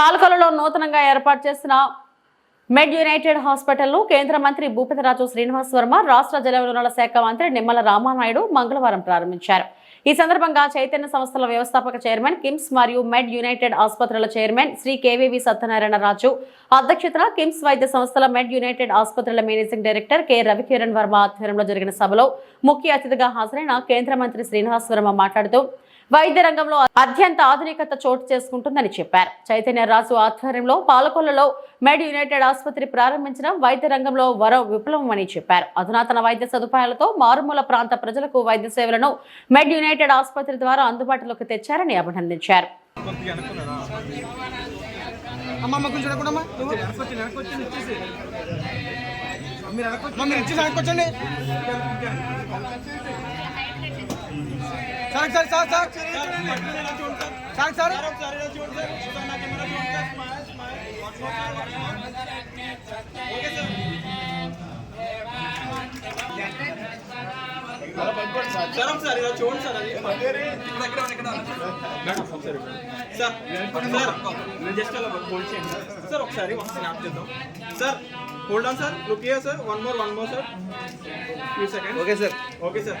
పాలకొలలో నూతనంగా ఏర్పాటు చేసిన మెడ్ యునైటెడ్ హాస్పిటల్ను కేంద్ర మంత్రి భూపతిరాజు శ్రీనివాస్ వర్మ రాష్ట్ర జలవనరుల శాఖ మంత్రి నిమ్మల రామానాయుడు మంగళవారం ప్రారంభించారు. ఈ సందర్భంగా చైతన్య సంస్థల వ్యవస్థాపక చైర్మన్ కిమ్స్ మరియు మెడ్ యునైటెడ్ ఆసుపత్రుల చైర్మన్ శ్రీ కేవీవి సత్యనారాయణ రాజు అధ్యక్షతన కిమ్స్ వైద్య సంస్థల మెడ్ యునైటెడ్ ఆసుపత్రుల managing director K Ravikiran Varma ఆధ్వర్యంలో జరిగిన సభలో ముఖ్య అతిథిగా హాజరైన కేంద్ర మంత్రి శ్రీనివాస్ వర్మ మాట్లాడుతూ వైద్య రంగంలో అత్యంత ఆధునికత చోటు చేసుకుంటుందని చెప్పారు. చైతన్య రాజు ఆధ్వర్యంలో పాలకొల్లలో మెడ్ యునైటెడ్ ఆసుపత్రి ప్రారంభించడం వైద్య రంగంలో వరో విప్లవమని చెప్పారు. అధునాతన వైద్య సదుపాయాలతో మారుమూల ప్రాంత ప్రజలకు వైద్య సేవలను మెడ్ యునైటెడ్ ఆసుపత్రి ద్వారా అందుబాటులోకి తెచ్చారని అభినందించారు. మీరు ఇచ్చి sir sir sir sir. Sir sir. Sir ఇలా చూడండి సార్ అది. ఎక్కడ ఒకసారి సార్. సార్ నేను జస్ట్ అలా హోల్డ్ చేయండి సార్ ఒకసారి చేద్దాం hold on sir look sir one more one more sir few second okay sir okay sir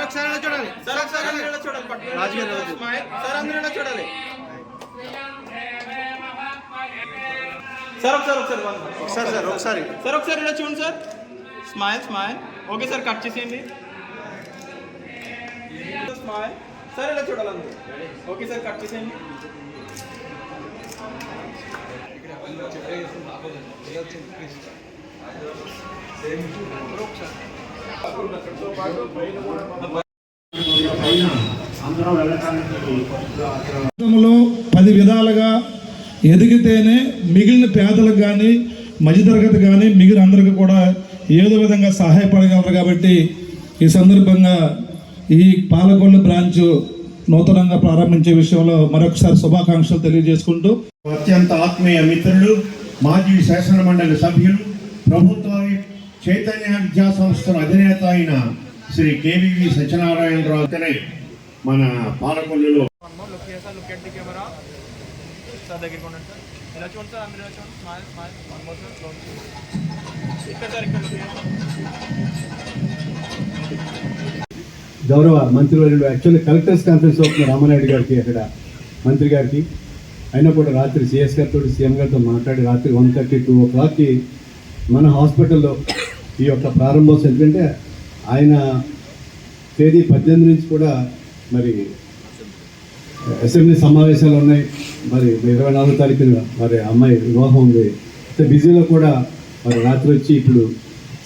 sir ఒకసారి చూడాలి. సార్ ఒకసారి చూడాలి. పట్టుకోండి. రాజుగారు రాజు. స్మైల్. సార్ అందరూ ఇలా చూడాలి. సార్ ఒకసారి ఒకసారి. సార్ సార్ ఒకసారి. సార్ ఒకసారి ఇలా చూడండి sir. Smile smile. Okay sir cut చేసేయండి. స్మైల్. సార్ ఇలా చూడాలి అందరూ. ఓకే సార్ కట్ చేసేయండి. జీవితంలో పది విధాలుగా ఎదిగితేనే మిగిలిన పేదలకు కానీ మధ్యతరగతి కానీ మిగిలిన అందరికీ కూడా ఏదో విధంగా సహాయపడగలరు కాబట్టి ఈ సందర్భంగా ఈ పాలకొల్లు బ్రాంచ్ నూతనంగా ప్రారంభించే విషయంలో మరొకసారి శుభాకాంక్షలు తెలియజేసుకుంటూ అత్యంత ఆత్మీయ మిత్రులు మాజీ శాసనమండలి సభ్యులు ప్రభుత్వ చైతన్య విద్యా సంస్థల అధినేత అయిన శ్రీ కేవీవి సత్యనారాయణరావు అతనే మన పాలకొల్లులో. గౌరవ మంత్రివర్యులు యాక్చువల్లీ కలెక్టర్స్ కాన్ఫరెన్స్ అవుతుంది రామనాయుడు గారికి అక్కడ మంత్రి గారికి. అయినా కూడా రాత్రి సిఎస్ గారితో సీఎం గారితో మాట్లాడి రాత్రి వన్ థర్టీ టూ ఓ క్లాక్కి మన హాస్పిటల్లో ఈ యొక్క ప్రారంభోత్సవం ఎందుకంటే ఆయన తేదీ పద్దెనిమిది నుంచి కూడా మరి అసెంబ్లీ సమావేశాలు ఉన్నాయి. మరి ఇరవై నాలుగో తారీఖున మరి అమ్మాయి వివాహం ఉంది. అయితే బిజీలో కూడా మరి రాత్రి వచ్చి ఇప్పుడు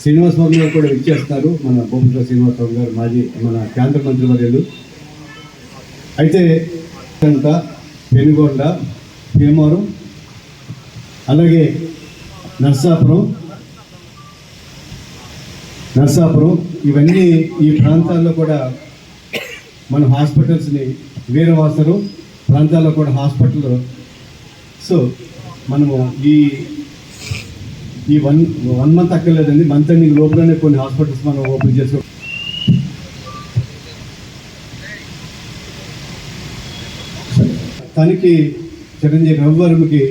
శ్రీనివాస్ బాబు గారు కూడా ఇచ్చేస్తారు మన బొమ్మల శ్రీనివాసరావు గారు మాజీ మన కేంద్ర మంత్రి వర్యులు. అయితే కంట పెనుగొండ భీమవరం అలాగే నర్సాపురం నర్సాపురం ఇవన్నీ ఈ ప్రాంతాల్లో కూడా మన హాస్పిటల్స్ని వీరవాసరు ప్రాంతాల్లో కూడా హాస్పిటల్. సో మనము ఈ ఈ వన్ వన్ మంత్ అక్కర్లేదండి. మంత్ ఎండింగ్ లోపలనే కొన్ని హాస్పిటల్స్ మనం ఓపెన్ చేసుకో తనకి చిరంజీవి రవివర్మకి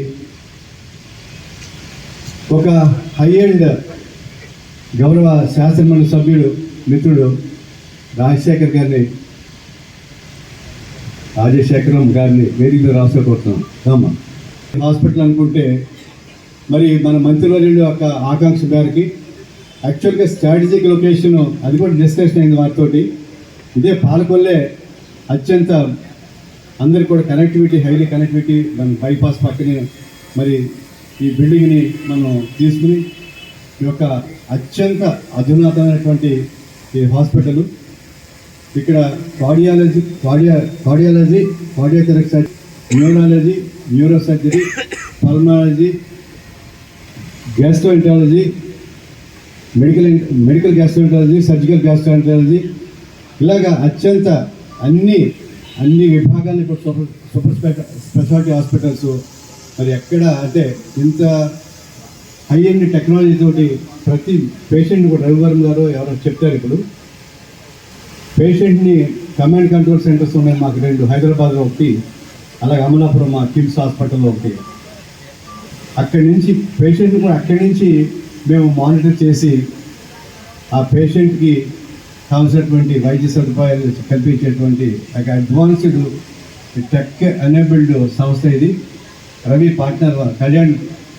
ఒక హై అండ్ గౌరవ శాసనమండలి సభ్యుడు మిత్రుడు రాజశేఖర్ గారిని రాజశేఖరం గారిని వేదిక రాసుకోబోతున్నాం. రామ్మా. హాస్పిటల్ అనుకుంటే మరి మన మంత్రివర్యుడు యొక్క ఆకాంక్ష గారికి యాక్చువల్గా స్ట్రాటజిక్ లొకేషన్ అది కూడా డిస్కషన్ అయింది వాటితోటి ఇదే పాలకొల్లే అత్యంత అందరికి కూడా కనెక్టివిటీ హైలీ కనెక్టివిటీ మన బైపాస్ పక్కనే మరి ఈ బిల్డింగ్ని మనం తీసుకుని ఈ యొక్క అత్యంత అధునాతమైనటువంటి ఈ హాస్పిటల్. ఇక్కడ cardiology cardia cardiology cardiothoracic surgery neurology neuro surgery pulmonology gastroenterology medical medical gastroenterology surgical gastroenterology ఇలాగా అత్యంత అన్ని అన్ని విభాగాలు ఇప్పుడు సూపర్ సూపర్ స్పెషాలిటీ హాస్పిటల్స్ మరి ఎక్కడ అంటే ఇంత హై ఎండ్ టెక్నాలజీ తోటి ప్రతి పేషెంట్ కూడా రవివర్మ గారు ఎవరో చెప్తారు ఇప్పుడు. పేషెంట్ని కమాండ్ కంట్రోల్ సెంటర్స్ ఉన్నాయి మాకు రెండు హైదరాబాద్లో ఒకటి అలాగే అమలాపురం మా కిమ్స్ హాస్పిటల్లో ఒకటి. అక్కడి నుంచి పేషెంట్ కూడా అక్కడి నుంచి మేము మానిటర్ చేసి ఆ పేషెంట్కి కావాల్సినటువంటి వైద్య సదుపాయాలు కల్పించేటువంటి ఒక అడ్వాన్స్డ్ టెక్ ఎనేబుల్డ్ సంస్థ ఇది. రవి పార్ట్నర్ కళ్యాణ్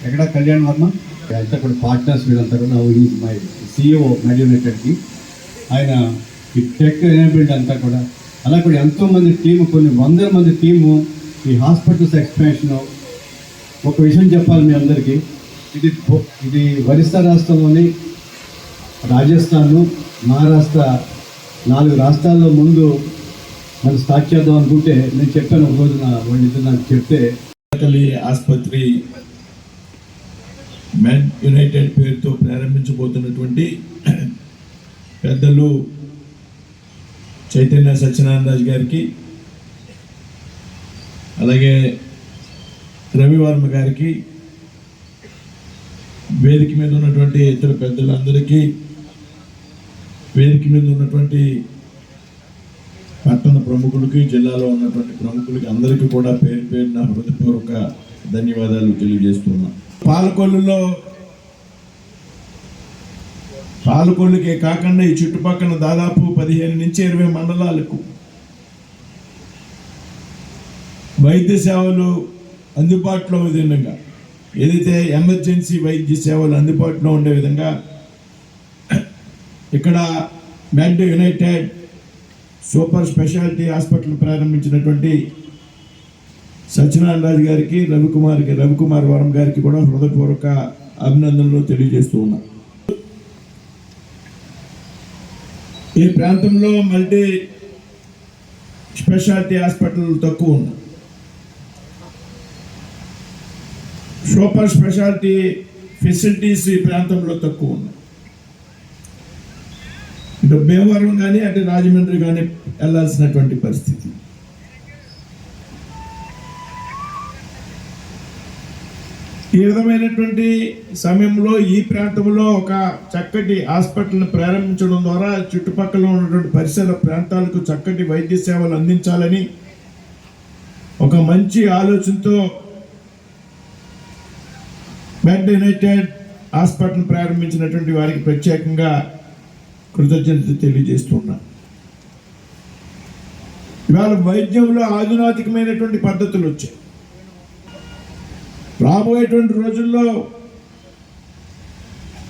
ఎక్కడ కళ్యాణ్ వర్మ? అంతా కూడా పార్ట్నర్స్ వీళ్ళంతా కూడా ఈజ్ మై సిఇఓ మెడ్యునేటెడ్కి ఆయన ఈ టెక్ ఎనేబిల్డ్ అంతా కూడా అలా కూడా ఎంతోమంది టీము కొన్ని వందల మంది టీము ఈ హాస్పిటల్స్ ఎక్స్పాన్షన్ ఒక విషయం చెప్పాలి మీ అందరికీ. ఇది ఇది ఒరిస్సా రాష్ట్రంలోని రాజస్థాను మహారాష్ట్ర నాలుగు రాష్ట్రాల్లో ముందు మనం స్టార్ట్ చేద్దాం అనుకుంటే నేను చెప్పాను ఒకరోజు నా వాళ్ళిద్దరు నాకు చెప్తే ఆసుపత్రి మెన్ యునైటెడ్ పేరుతో ప్రారంభించబోతున్నటువంటి పెద్దలు చైతన్య సత్యనారాయణ గారికి అలాగే రవివర్మ గారికి వేదిక మీద ఉన్నటువంటి ఇతర పెద్దలందరికీ వేదిక మీద ఉన్నటువంటి పట్టణ ప్రముఖులకి జిల్లాలో ఉన్నటువంటి ప్రముఖులకి అందరికీ కూడా పేరు పేరున హృదయపూర్వక ధన్యవాదాలు తెలియజేస్తున్నా. పాలకొల్లులో పాలకొల్లుకే కాకుండా ఈ చుట్టుపక్కల దాదాపు పదిహేను నుంచి ఇరవై మండలాలకు వైద్య సేవలు అందుబాటులో విధంగా ఏదైతే ఎమర్జెన్సీ వైద్య సేవలు అందుబాటులో ఉండే విధంగా ఇక్కడ Med United super speciality hospital ప్రారంభించినటువంటి సత్యనారాయణ రాజు గారికి రవికుమార్కి రవికుమార్ వరం గారికి కూడా హృదయపూర్వక అభినందనలు తెలియజేస్తూ ఉన్నా. ఈ ప్రాంతంలో మల్టీ స్పెషాలిటీ హాస్పిటల్ తక్కువ ఉన్నాయి సూపర్ స్పెషాలిటీ ఫెసిలిటీస్ ఈ ప్రాంతంలో తక్కువ ఉన్నాయి ఇటు భీమవరం కానీ అటు రాజమండ్రి కానీ వెళ్ళాల్సినటువంటి పరిస్థితి. ఈ విధమైనటువంటి సమయంలో ఈ ప్రాంతంలో ఒక చక్కటి హాస్పిటల్ని ప్రారంభించడం ద్వారా చుట్టుపక్కల ఉన్నటువంటి పరిసర ప్రాంతాలకు చక్కటి వైద్య సేవలు అందించాలని ఒక మంచి ఆలోచనతో బెడ్ యునైటెడ్ హాస్పిటల్ ప్రారంభించినటువంటి వారికి ప్రత్యేకంగా కృతజ్ఞత తెలియజేస్తున్నా. ఇవాళ వైద్యంలో ఆధునాతికమైనటువంటి పద్ధతులు వచ్చాయి. రాబోయేటువంటి రోజుల్లో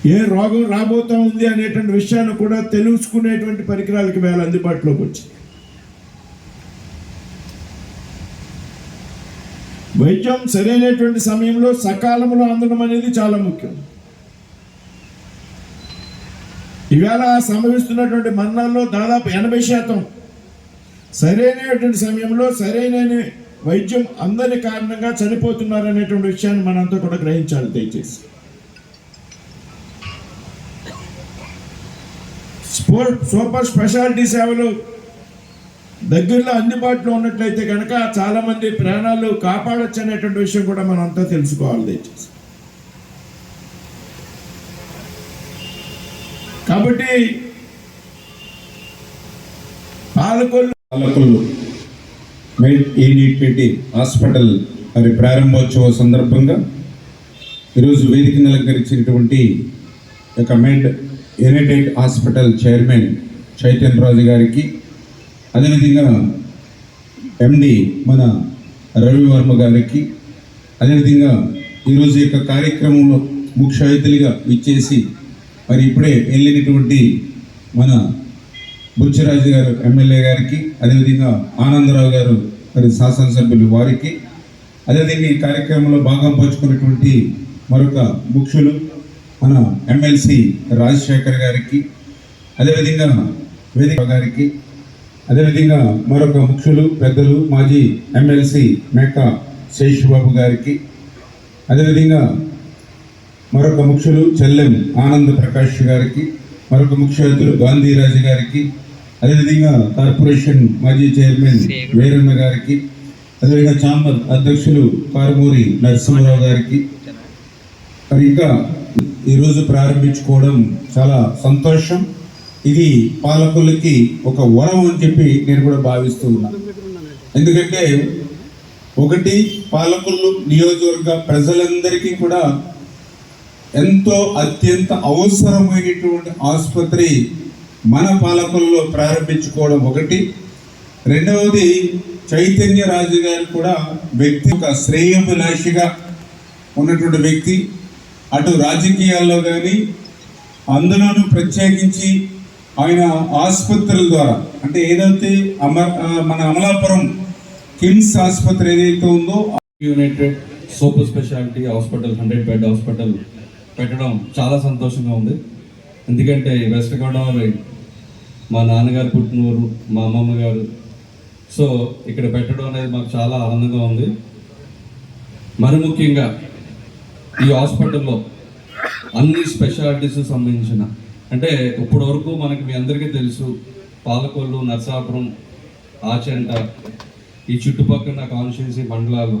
ఏ రోగం రాబోతా ఉంది అనేటువంటి విషయాన్ని కూడా తెలుసుకునేటువంటి పరికరాలకి వేళ అందుబాటులోకి వచ్చింది. వైద్యం సరైనటువంటి సమయంలో సకాలంలో అందడం అనేది చాలా ముఖ్యం. ఈవేళ సంభవిస్తున్నటువంటి మరణాల్లో దాదాపు ఎనభై శాతం సరైనటువంటి సమయంలో సరైన వైద్యం అందని కారణంగా చనిపోతున్నారు అనేటువంటి విషయాన్ని మనంతా కూడా గ్రహించాలి దయచేసి. స్పోర్ట్ సూపర్ స్పెషాలిటీ సేవలు దగ్గరలో అందుబాటులో ఉన్నట్లయితే కనుక చాలామంది ప్రాణాలు కాపాడొచ్చు అనేటువంటి విషయం కూడా మనం అంతా తెలుసుకోవాలి దయచేసి. కాబట్టి పాలకొల్లు పాలకొల్లు మెడ్ హాస్పిటల్ మరి ప్రారంభోత్సవ సందర్భంగా ఈరోజు వేదిక అలంకరించినటువంటి యొక్క Med United hospital chairman Chaitanya Raju గారికి అదేవిధంగా ఎండి మన రవివర్మ గారికి అదేవిధంగా ఈరోజు యొక్క కార్యక్రమంలో ముఖ్య అతిథులుగా ఇచ్చేసి మరి ఇప్పుడే వెళ్ళినటువంటి మన బుచ్చిరాజు గారు ఎమ్మెల్యే గారికి అదేవిధంగా ఆనందరావు గారు మరి శాసనసభ్యులు వారికి అదేవిధంగా ఈ కార్యక్రమంలో భాగం పంచుకున్నటువంటి మరొక ముఖ్యులు మన ఎమ్మెల్సీ రాజశేఖర్ గారికి అదేవిధంగా వేదిక గారికి అదేవిధంగా మరొక ముఖ్యులు పెద్దలు మాజీ ఎమ్మెల్సీ మేక శేషబాబు గారికి అదేవిధంగా మరొక ముఖ్యులు చెల్లెం ఆనంద్ ప్రకాష్ గారికి మరొక ముఖ్య గాంధీరాజు గారికి అదేవిధంగా కార్పొరేషన్ మాజీ చైర్మన్ వీరన్న గారికి అదేవిధంగా ఛాంబర్ అధ్యక్షులు కారుమూరి నరసింహరావు గారికి. మరి ఇంకా ఈరోజు ప్రారంభించుకోవడం చాలా సంతోషం. ఇది పాలకులకి ఒక వరం అని చెప్పి నేను కూడా భావిస్తూ ఉన్నాను ఎందుకంటే ఒకటి పాలకులు నియోజకవర్గ ప్రజలందరికీ కూడా ఎంతో అత్యంత అవసరమైనటువంటి ఆసుపత్రి మన పాలకుల్లో ప్రారంభించుకోవడం ఒకటి. రెండవది చైతన్య రాజు గారు కూడా వ్యక్తి ఒక శ్రేయోభిలాషిగా ఉన్నటువంటి వ్యక్తి. అటు రాజకీయాల్లో కానీ అందులోనూ ప్రత్యేకించి ఆయన ఆసుపత్రుల ద్వారా అంటే ఏదైతే అమ మన అమలాపురం కిమ్స్ ఆసుపత్రి ఏదైతే ఉందో United super speciality hospital hundred bed hospital పెట్టడం చాలా సంతోషంగా ఉంది. ఎందుకంటే వెస్ట్ గోదావరి మా నాన్నగారు పుట్టినవారు మా అమ్మమ్మ గారు సో ఇక్కడ పెట్టడం అనేది మాకు చాలా ఆనందంగా ఉంది. మరి ముఖ్యంగా ఈ హాస్పిటల్లో అన్ని స్పెషాలిటీస్ సంబంధించిన అంటే ఇప్పటి వరకు మనకి మీ అందరికీ తెలుసు పాలకొల్లు నర్సాపురం ఆచంట ఈ చుట్టుపక్కల కాన్స్టిట్యున్సీ మండలాలు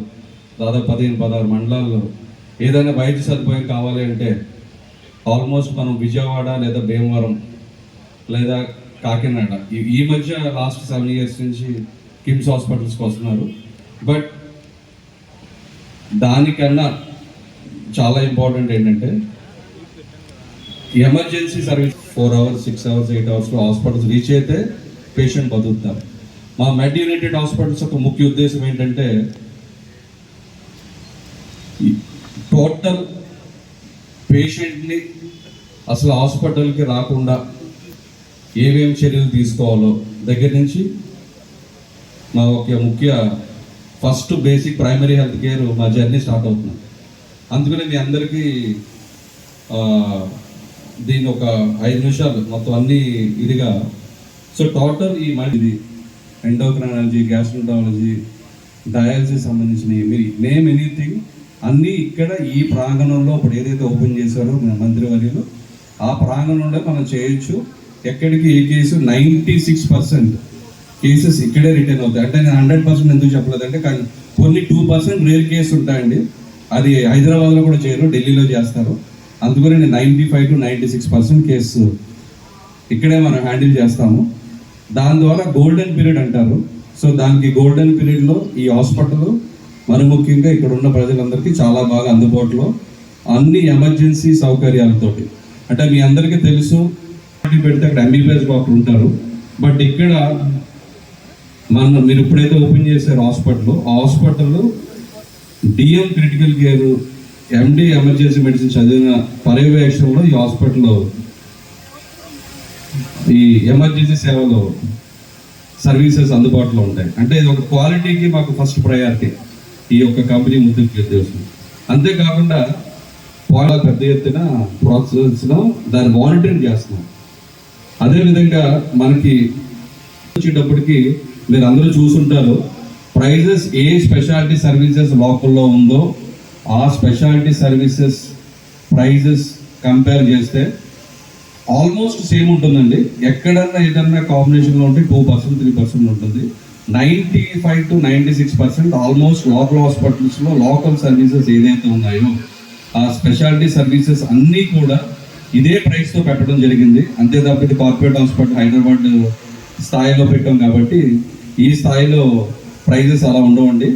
దాదాపు పదిహేను పదహారు మండలాల్లో ఏదైనా వైద్య సదుపాయం కావాలి అంటే ఆల్మోస్ట్ మనం విజయవాడ లేదా భీమవరం లేదా కాకినాడ. ఈ- మధ్య లాస్ట్ సెవెన్ ఇయర్స్ నుంచి కిమ్స్ హాస్పిటల్స్కి వస్తున్నారు. బట్ దానికన్నా చాలా ఇంపార్టెంట్ ఏంటంటే emergency service four hours six hours eight అవర్స్లో హాస్పిటల్స్ రీచ్ అయితే పేషెంట్ బతుకుతారు మా మెడ్ యునైటెడ్ హాస్పిటల్స్ యొక్క ముఖ్య ఉద్దేశం ఏంటంటే టోటల్ పేషెంట్ని అసలు హాస్పిటల్కి రాకుండా ఏమేమి చర్యలు తీసుకోవాలో దగ్గర నుంచి మా ఒక ముఖ్య first basic primary health care మా జర్నీ స్టార్ట్ అవుతున్నాం అందుకనే మీ అందరికీ దీని దీన్ని ఒక ఐదు నిమిషాలు మొత్తం అన్ని ఇదిగా. సో టోటల్ ఈ మల్టీ ఇది ఎండోక్రైనాలజీ గ్యాస్ట్రోంటాలజీ డయాలసిస్ సంబంధించినవి మీరు నేమ్ ఎనీథింగ్ అన్నీ ఇక్కడ ఈ ప్రాంగణంలో ఇప్పుడు ఏదైతే ఓపెన్ చేశారో మన మంత్రివర్యులు ఆ ప్రాంగణంలో మనం చేయొచ్చు. ఎక్కడికి ఏ case? Ninety six percent cases ఇక్కడే రిటర్న్ అవుతాయి. అంటే నేను హండ్రెడ్ పర్సెంట్ ఎందుకు చెప్పలేదంటే కానీ కొన్ని టూ పర్సెంట్ రేర్ కేసు ఉంటాయండి. అది హైదరాబాద్లో కూడా చేయరు ఢిల్లీలో చేస్తారు. అందుకని నేను ninety five to ninety six percent case ఇక్కడే మనం హ్యాండిల్ చేస్తాము. దాని ద్వారా గోల్డెన్ పీరియడ్ అంటారు. సో దానికి గోల్డెన్ పీరియడ్లో ఈ హాస్పిటల్ మరి ముఖ్యంగా ఇక్కడ ఉన్న ప్రజలందరికీ చాలా బాగా అందుబాటులో. అన్ని ఎమర్జెన్సీ సౌకర్యాలతోటి. అంటే మీ అందరికీ తెలుసు పెడితే అక్కడ ఎంబీబీఎస్ డాక్టర్ ఉంటారు. బట్ ఇక్కడ మన మీరు ఎప్పుడైతే ఓపెన్ చేశారు హాస్పిటల్ ఆ hospital DM critical care MD emergency medicine చదివిన పర్యవేక్షణలో ఈ హాస్పిటల్లో ఈ ఎమర్జెన్సీ సేవలో సర్వీసెస్ అందుబాటులో ఉంటాయి. అంటే ఇది ఒక క్వాలిటీకి మాకు ఫస్ట్ ప్రయారిటీ ఈ యొక్క కంపెనీ ముందుకు నిర్దేశం అంతేకాకుండా చాలా పెద్ద ఎత్తున ప్రోత్సహిస్తున్నాం దాన్ని మానిటరింగ్ చేస్తున్నాం. అదేవిధంగా మనకి వచ్చేటప్పటికి మీరు అందరూ చూసుంటారు ప్రైజెస్ ఏ స్పెషాలిటీ సర్వీసెస్ లోకల్లో ఉందో ఆ స్పెషాలిటీ సర్వీసెస్ ప్రైజెస్ కంపేర్ చేస్తే ఆల్మోస్ట్ సేమ్ ఉంటుందండి. ఎక్కడన్నా ఏదన్నా కాంబినేషన్లో ఉంటే టూ పర్సెంట్ త్రీ పర్సెంట్ ఉంటుంది. Ninety five to ninety six percent almost local హాస్పిటల్స్లో లోకల్ సర్వీసెస్ ఏదైతే ఉన్నాయో ఆ స్పెషాలిటీ సర్వీసెస్ అన్నీ కూడా ఇదే ప్రైస్తో పెట్టడం జరిగింది. అంతే తప్ప ఇది కార్పొరేట్ హాస్పిటల్ హైదరాబాద్ స్థాయిలో పెట్టాం కాబట్టి ఈ స్థాయిలో ప్రైజెస్ అలా ఉండవండి.